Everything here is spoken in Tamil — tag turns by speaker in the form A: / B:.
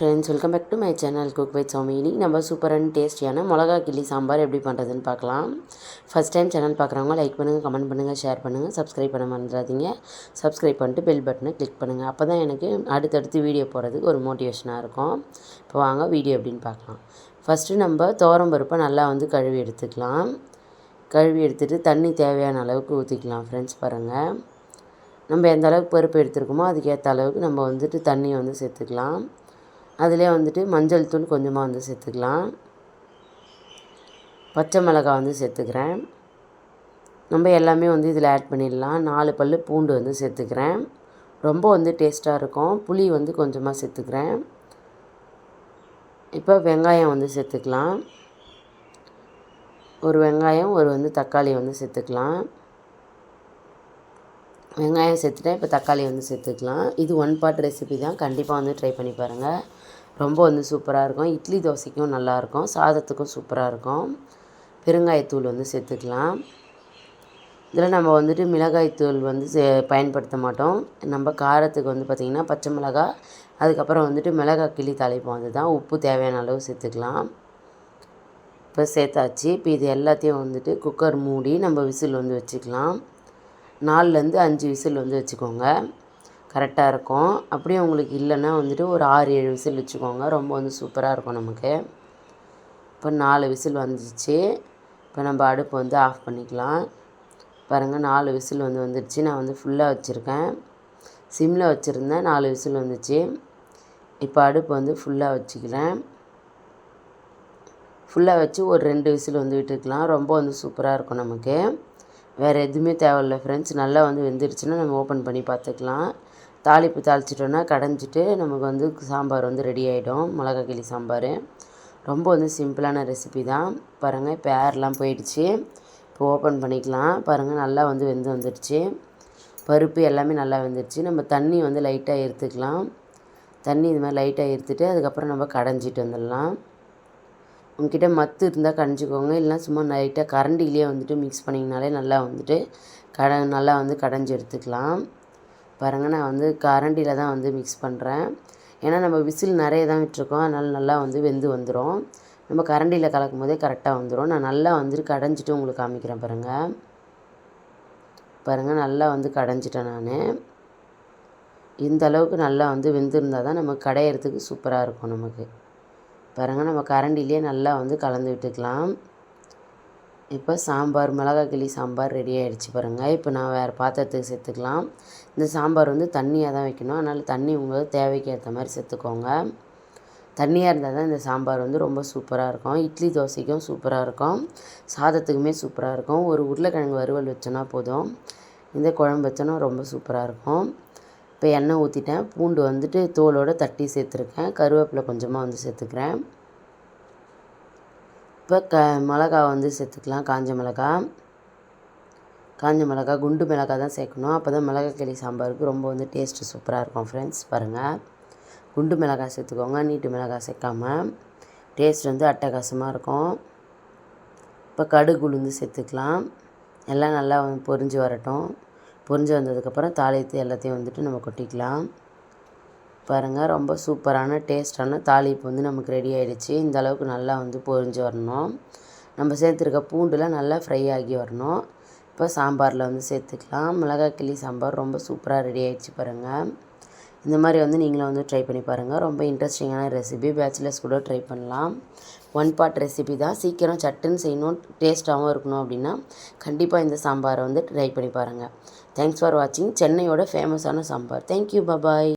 A: Friends welcome back to my channel cook with Somini நம்ம சூப்பர் அண்ட் டேஸ்டியான மிளகா கிள்ளி சாம்பார் எப்படி பண்ணுறதுன்னு பார்க்கலாம். ஃபஸ்ட் டைம் சேனல் பார்க்குறவங்க லைக் பண்ணுங்கள் கமெண்ட் பண்ணுங்கள் ஷேர் பண்ணுங்கள் சப்ஸ்கிரைப் பண்ண மறந்துடாதீங்க. சப்ஸ்கிரைப் பண்ணிட்டு பெல் பட்டனை கிளிக் பண்ணுங்கள் அப்போ தான் எனக்கு அடுத்தடுத்து வீடியோ போகிறதுக்கு ஒரு மோட்டிவேஷனாக இருக்கும். இப்போ வாங்க வீடியோ எப்படின்னு பார்க்கலாம். ஃபஸ்ட்டு நம்ம துவரம் பருப்பை நல்லா வந்து கழுவி எடுத்துக்கலாம். கழுவி எடுத்துகிட்டு தண்ணி தேவையான அளவுக்கு ஊற்றிக்கலாம் ஃப்ரெண்ட்ஸ் பாருங்கள் நம்ம எந்த அளவுக்கு பருப்பு எடுத்துருக்கோமோ அதுக்கேற்ற அளவுக்கு நம்ம வந்துட்டு தண்ணியை வந்து சேர்த்துக்கலாம். அதிலே வந்துட்டு மஞ்சள் தூள் கொஞ்சமாக வந்து சேர்த்துக்கலாம். பச்சை மிளகாய் வந்து சேர்த்துக்கிறேன். நம்ம எல்லாமே வந்து இதில் ஆட் பண்ணிடலாம். நாலு பல் பூண்டு வந்து சேர்த்துக்கிறேன். ரொம்ப வந்து டேஸ்ட்டாக இருக்கும். புளி வந்து கொஞ்சமாக சேர்த்துக்கிறேன். இப்போ வெங்காயம் வந்து சேர்த்துக்கலாம். ஒரு வெங்காயம் ஒரு வந்து தக்காளி வந்து சேர்த்துக்கலாம். வெங்காயம் சேர்த்துட்டேன் இப்போ தக்காளி வந்து சேர்த்துக்கலாம். இது ஒன் பார்ட் ரெசிபி தான். கண்டிப்பாக வந்து ட்ரை பண்ணி பாருங்கள் ரொம்ப வந்து சூப்பராக இருக்கும். இட்லி தோசைக்கும் நல்லாயிருக்கும் சாதத்துக்கும் சூப்பராக இருக்கும். பெருங்காயத்தூள் வந்து சேர்த்துக்கலாம். இதில் நம்ம வந்துட்டு மிளகாய்த்தூள் வந்து சே பயன்படுத்த மாட்டோம். நம்ம காரத்துக்கு வந்து பார்த்திங்கன்னா பச்சை மிளகாய் அதுக்கப்புறம் வந்துட்டு மிளகாய் கிளி தாளிப்போம். அதுதான் உப்பு தேவையான அளவு சேர்த்துக்கலாம். இப்போ சேர்த்தாச்சு. இப்போ இது எல்லாத்தையும் வந்துட்டு குக்கர் மூடி நம்ம விசில் வந்து வச்சுக்கலாம். நாலுலேருந்து அஞ்சு விசில் வந்து வச்சுக்கோங்க. கரெக்டாக இருக்கும். அப்படியே உங்களுக்கு இல்லைன்னா வந்துட்டு ஒரு ஆறு ஏழு விசில் வச்சுக்கோங்க. ரொம்ப வந்து சூப்பராக இருக்கும் நமக்கு. இப்போ நாலு விசில் வந்துச்சு. இப்போ நம்ம அடுப்பு வந்து ஆஃப் பண்ணிக்கலாம். பாருங்கள் நாலு விசில் வந்து வந்துடுச்சு நான் வந்து ஃபுல்லாக வச்சுருக்கேன். சிம்மில் வச்சுருந்தேன். நாலு விசில் வந்துச்சு. இப்போ அடுப்பு வந்து ஃபுல்லாக வச்சுக்கிறேன். ஃபுல்லாக வச்சு ஒரு ரெண்டு விசில் வந்து விட்டுக்கலாம். ரொம்ப வந்து சூப்பராக இருக்கும் நமக்கு. வேறு எதுவுமே தேவையில்ல ஃப்ரெண்ட்ஸ் நல்லா வந்து வெந்துருச்சுன்னா நம்ம ஓப்பன் பண்ணி பார்த்துக்கலாம். தாளிப்பு தாளிச்சிட்டோன்னா கடைஞ்சிட்டு நமக்கு வந்து சாம்பார் வந்து ரெடி ஆகிடும் மிளகா கிளி சாம்பார். ரொம்ப வந்து சிம்பிளான ரெசிபி தான். பாருங்கள் இப்போ ஏர்லாம் போயிடுச்சு. இப்போ ஓப்பன் பண்ணிக்கலாம். பாருங்கள் நல்லா வந்து வெந்து வந்துடுச்சு. பருப்பு எல்லாமே நல்லா வெந்துடுச்சு. நம்ம தண்ணி வந்து லைட்டாக எடுத்துக்கலாம். தண்ணி இது மாதிரி லைட்டாக எடுத்துகிட்டு அதுக்கப்புறம் நம்ம கடைஞ்சிட்டு வந்துடலாம். உங்ககிட்ட மத்து இருந்தால் கடைஞ்சிக்கோங்க. இல்லைனா சும்மா லைட்டாக கரண்டிலேயே வந்துட்டு மிக்ஸ் பண்ணிங்கனாலே நல்லா வந்துட்டு கட நல்லா வந்து கடைஞ்சி எடுத்துக்கலாம். பாருங்கள் நான் வந்து கரண்டியில் தான் வந்து மிக்ஸ் பண்ணுறேன் ஏன்னா நம்ம விசில் நிறைய தான் விட்டுருக்கோம். அதனால் நல்லா வந்து வெந்து வந்துடும் நம்ம கரண்டியில் கலக்கும் போதே கரெக்டாக வந்துடும் நான் நல்லா வந்துட்டு கடைஞ்சிட்டு உங்களுக்கு காமிக்கிறேன் பாருங்கள் பாருங்கள் நல்லா வந்து கடைஞ்சிட்டேன் நான். இந்த அளவுக்கு நல்லா வந்து வெந்திருந்தால் தான் நமக்கு கடையிறதுக்கு சூப்பராக இருக்கும் நமக்கு. பாருங்கள் நம்ம கரண்டிலே நல்லா வந்து கலந்து விட்டுக்கலாம். இப்போ சாம்பார் மிளகாய் கிளி சாம்பார் ரெடி ஆகிடுச்சு பாருங்கள் இப்போ நான் வேறு பாத்திரத்துக்கு சேர்த்துக்கலாம். இந்த சாம்பார் வந்து தண்ணியாக தான் வைக்கணும். அதனால் தண்ணி உங்களுக்கு தேவைக்கு ஏற்ற மாதிரி சேர்த்துக்கோங்க. தண்ணியாக இருந்தால் தான் இந்த சாம்பார் வந்து ரொம்ப சூப்பராக இருக்கும். இட்லி தோசைக்கும் சூப்பராக இருக்கும். சாதத்துக்குமே சூப்பராக இருக்கும். ஒரு உருளைக்கிழங்கு வறுவல் வச்சோன்னா போதும். இந்த குழம்பு வச்சோன்னா ரொம்ப சூப்பராக இருக்கும். இப்போ எண்ணெய் ஊற்றிட்டேன் பூண்டு வந்துட்டு தோலோடு தட்டி சேர்த்துருக்கேன். கருவேப்பிலை கொஞ்சமாக வந்து சேர்த்துக்கிறேன். இப்போ க மிளகா வந்து சேர்த்துக்கலாம். காஞ்ச மிளகா. காஞ்ச மிளகா குண்டு மிளகா தான் சேர்க்கணும். அப்போ தான் மிளகா கிளி சாம்பாருக்கு ரொம்ப வந்து டேஸ்ட்டு சூப்பராக இருக்கும் ஃப்ரெண்ட்ஸ் பாருங்கள் குண்டு மிளகாய் சேர்த்துக்கோங்க நீட்டு மிளகாய் சேர்க்காம. டேஸ்ட் வந்து அட்டகாசமாக இருக்கும். இப்போ கடுகு உளுந்து சேர்த்துக்கலாம். எல்லாம் நல்லா பொரிஞ்சு வரட்டும். பொரிஞ்சு வந்ததுக்கப்புறம் தாளித்து எல்லாத்தையும் வந்துட்டு நம்ம கொட்டிக்கலாம். பாருங்கள் ரொம்ப சூப்பரான டேஸ்டான தாளிப்பு வந்து நமக்கு ரெடி ஆகிடுச்சு இந்த அளவுக்கு நல்லா வந்து பொரிஞ்சு வரணும். நம்ம சேர்த்துருக்க பூண்டுலாம் நல்லா ஃப்ரை ஆகி வரணும். இப்போ சாம்பாரில் வந்து சேர்த்துக்கலாம். மிளகாய் கிள்ளி சாம்பார் ரொம்ப சூப்பராக ரெடி ஆகிடுச்சு பாருங்கள் இந்த மாதிரி வந்து நீங்களும் வந்து ட்ரை பண்ணி பாருங்கள் ரொம்ப இன்ட்ரெஸ்டிங்கான ரெசிபி பேச்சுலர்ஸ் கூட ட்ரை பண்ணலாம். ஒன் பார்ட் ரெசிபி தான். சீக்கிரம் சட்டுன்னு செய்யணும் டேஸ்ட்டாகவும் இருக்கணும் அப்படின்னா கண்டிப்பாக இந்த சாம்பாரை வந்து ட்ரை பண்ணி பாருங்கள் தேங்க்ஸ் ஃபார் வாட்சிங் சென்னையோட ஃபேமஸான சாம்பார். Thank you bye bye